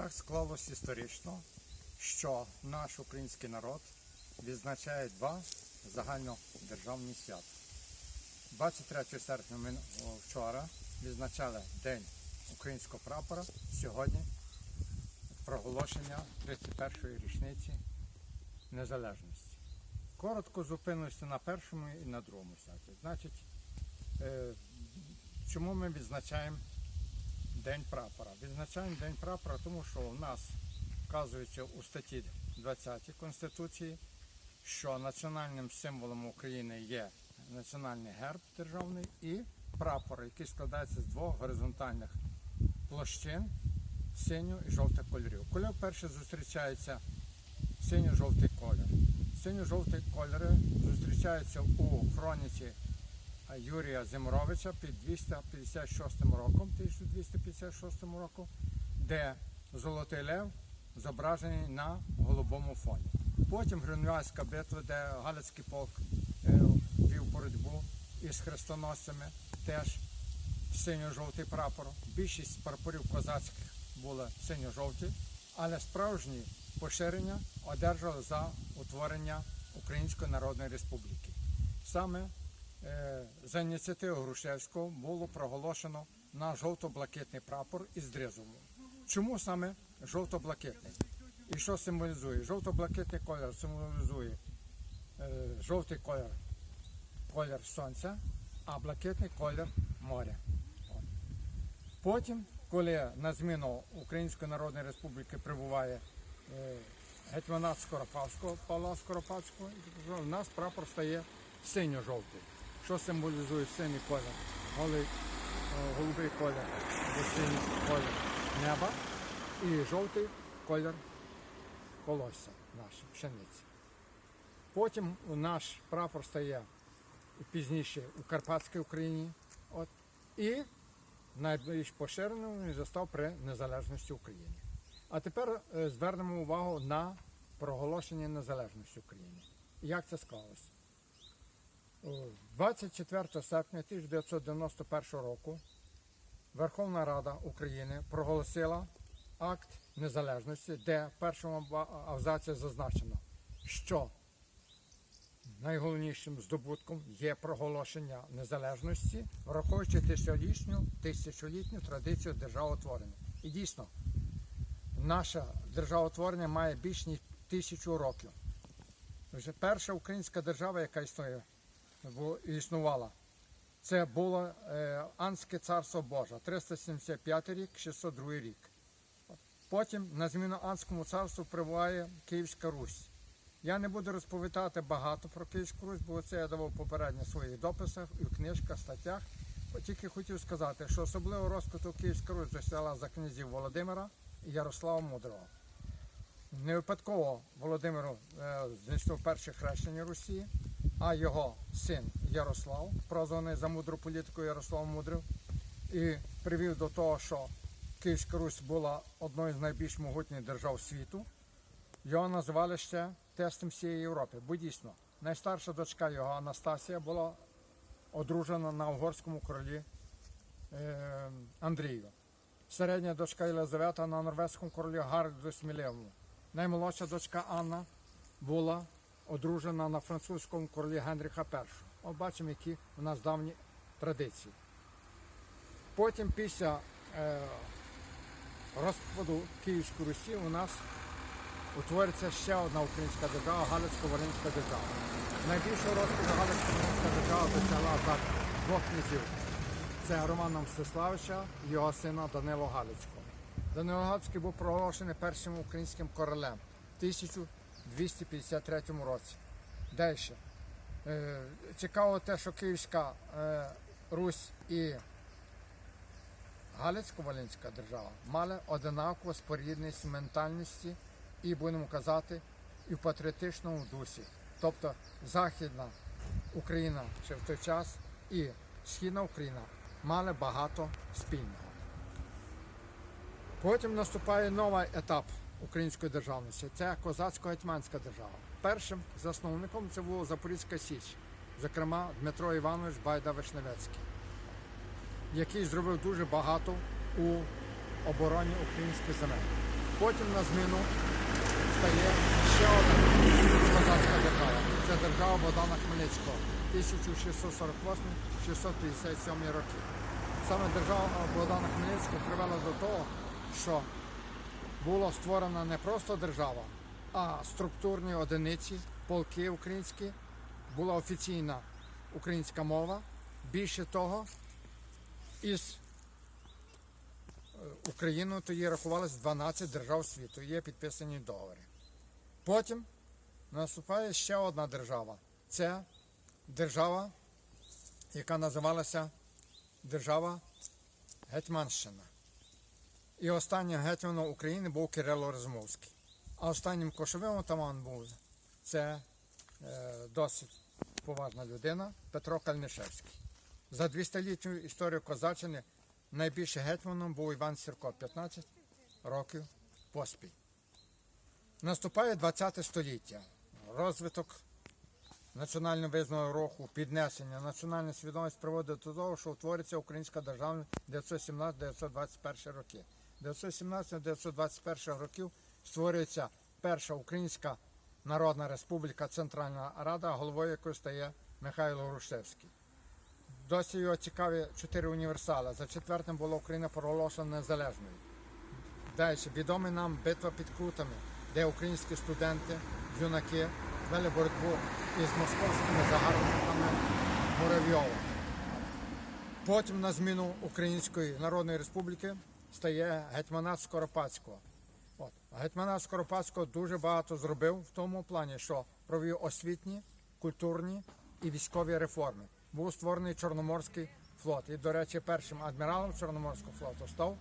Так склалось історично, що наш український народ відзначає два загальнодержавні свята. 23 серпня ми вчора відзначали День українського прапора, сьогодні проголошення 31-ї річниці незалежності. Коротко зупинилися на першому і на другому святі. Значить, е, чому ми відзначаємо День прапора? Відзначаємо День прапора, тому що у нас вказується у статті 20 Конституції, що національним символом України є національний герб державний і прапор, який складається з двох горизонтальних площин синьо і жовтих кольорів. Коли вперше зустрічається синьо-жовтий колір. Синьо-жовті кольори зустрічаються у хроніці Юрія Зимровича під 256 роком, 1256 роком, де Золотий Лев зображений на голубому фоні. Потім Грюнвальська битва, де Галицький полк е, вів боротьбу із хрестоносцями, теж синьо-жовтий прапор. Більшість прапорів козацьких були синьо-жовті, але справжні поширення одержали за утворення Української Народної Республіки. Саме за ініціативою Грушевського було проголошено на жовто-блакитний прапор із дризом. Чому саме жовто-блакитний? І що символізує? Жовто-блакитний колір символізує е, жовтий колір, колір сонця, а блакитний колір моря. Потім, коли на зміну Української Народної Республіки прибуває е, гетьманат Скоропадського, Павла Скоропадського, у нас прапор стає синьо-жовтий. Що символізує синій колір? Голий, е, голубий колір або синій колір неба і жовтий колір колосся нашої пшениці. Потім наш прапор стає пізніше у Карпатській Україні. От, і найбільш поширеним він застав при незалежності України. А тепер е, звернемо увагу на проголошення незалежності України. Як це склалося? О, 24 серпня 1991 року Верховна Рада України проголосила акт незалежності, де в першому абзаці зазначено, що найголовнішим здобутком є проголошення незалежності, враховуючи тисячолітню, тисячолітню традицію державотворення. І дійсно, наше державотворення має більш ніж тисячу років. Вже перша українська держава, яка існує, існувала, це було е, Анське царство Боже, 375 рік, 602 рік. Потім на зміну Анському царству прибуває Київська Русь. Я не буду розповідати багато про Київську Русь, бо це я давав попередньо в своїх дописах в книжках, статтях. Тільки хотів сказати, що особливо розквіту Київська Русь досягла за князів Володимира і Ярослава Мудрого. Не випадково Володимиру е, знайшов перше хрещення Русі, а його син Ярослав, прозваний за мудру політику Ярослав Мудрий, і привів до того, що Київська Русь була одною з найбільш могутніх держав світу. Його називали ще тестом всієї Європи. Бо дійсно, найстарша дочка його Анастасія була одружена на угорському королі е, Андрію. Середня дочка Єлизавета на норвезькому королі Гарду Смілевому. Наймолодша дочка Анна була одружена на французькому королі Генріха І. От бачимо, які у нас давні традиції. Потім після е, розпаду Київської Русі у нас утвориться ще одна українська держава, Галицько-Волинська держава. Найбільшу розпаду Галицько-Волинська держава досягла так двох князів. Це Романа Мстиславича і його сина Данило Галицького. Данило Галицький був проголошений першим українським королем. 1000 253 році. Далі. Е, цікаво те, що Київська е, Русь і Галицько-Волинська держава мали одинакову спорідність ментальності і, будемо казати, і в патріотичному дусі. Тобто Західна Україна ще в той час і Східна Україна мали багато спільного. Потім наступає новий етап української державності. Це козацько-гетьманська держава. Першим засновником це була Запорізька Січ, зокрема Дмитро Іванович Байда Вишневецький який зробив дуже багато у обороні українських земель. Потім на зміну стає ще одна козацька держава. Це держава Богдана Хмельницького 1648-657 роки. Саме держава Богдана Хмельницького привела до того, що була створена не просто держава, а структурні одиниці, полки українські, була офіційна українська мова. Більше того, із е, Україною тоді рахувалось 12 держав світу. Є підписані договори. Потім наступає ще одна держава. Це держава, яка називалася Держава Гетьманщина. І останнім гетьманом України був Кирило Розмовський. А останнім кошовим отаманом був це е, досить поважна людина Петро Кальнишевський. За 200-літню історію Козаччини найбільшим гетьманом був Іван Сірко 15 років поспіль. Наступає 20 століття. Розвиток національно визнаного руху, піднесення, національна свідомість приводить до того, що утворюється українська державність 917-921 роки. 917-921 років створюється перша українська народна республіка Центральна Рада, головою якої стає Михайло Грушевський. Досі його цікаві чотири універсали. За четвертим була Україна проголошена незалежною. Далі відомі нам битва під Крутами, де українські студенти, юнаки вели боротьбу із московськими загарбниками Муравйова. Потім на зміну Української Народної Республіки стає гетьманат Скоропадського. От. Гетьманат Скоропадського дуже багато зробив в тому плані, що провів освітні, культурні і військові реформи. Був створений Чорноморський флот. І, до речі, першим адміралом Чорноморського флоту став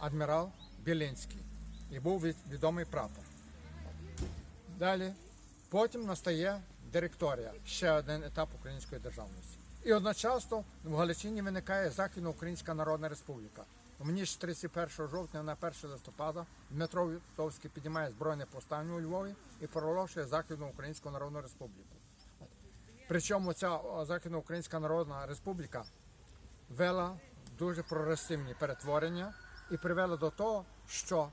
адмірал Білинський. І був від- відомий прапор. Далі. Потім настає директорія, ще один етап української державності. І одночасно в Галичині виникає Західноукраїнська Народна Республіка. В ніж 31 жовтня на 1 листопада Дмитро Вітовський піднімає збройне повстання у Львові і проголошує Західноукраїнську Народну Республіку. Причому ця о, Західноукраїнська Народна Республіка вела дуже прогресивні перетворення і привела до того, що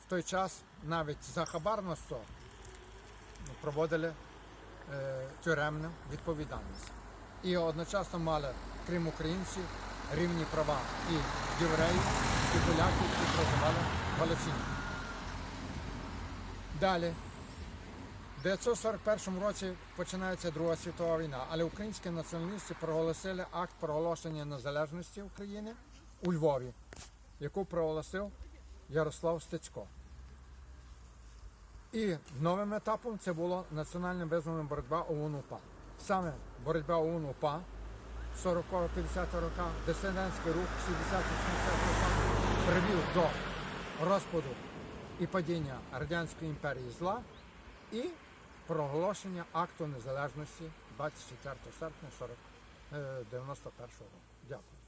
в той час навіть за хабарництво проводили е, тюремну відповідальність. І одночасно мали, крім українців, рівні права і євреїв, і поляків, які проживали в Галичині. Далі. В 1941 році починається Друга світова війна, але українські націоналісти проголосили акт проголошення незалежності України у Львові, яку проголосив Ярослав Стецько. І новим етапом це було національна визвольна боротьба ОУН-УПА. Саме боротьба ОУН-УПА в 40-50 роках, дисидентський рух 60-70 роках привів до розпаду і падіння Радянської імперії зла і проголошення акту незалежності 24 серпня 40, е, 91 року. Дякую.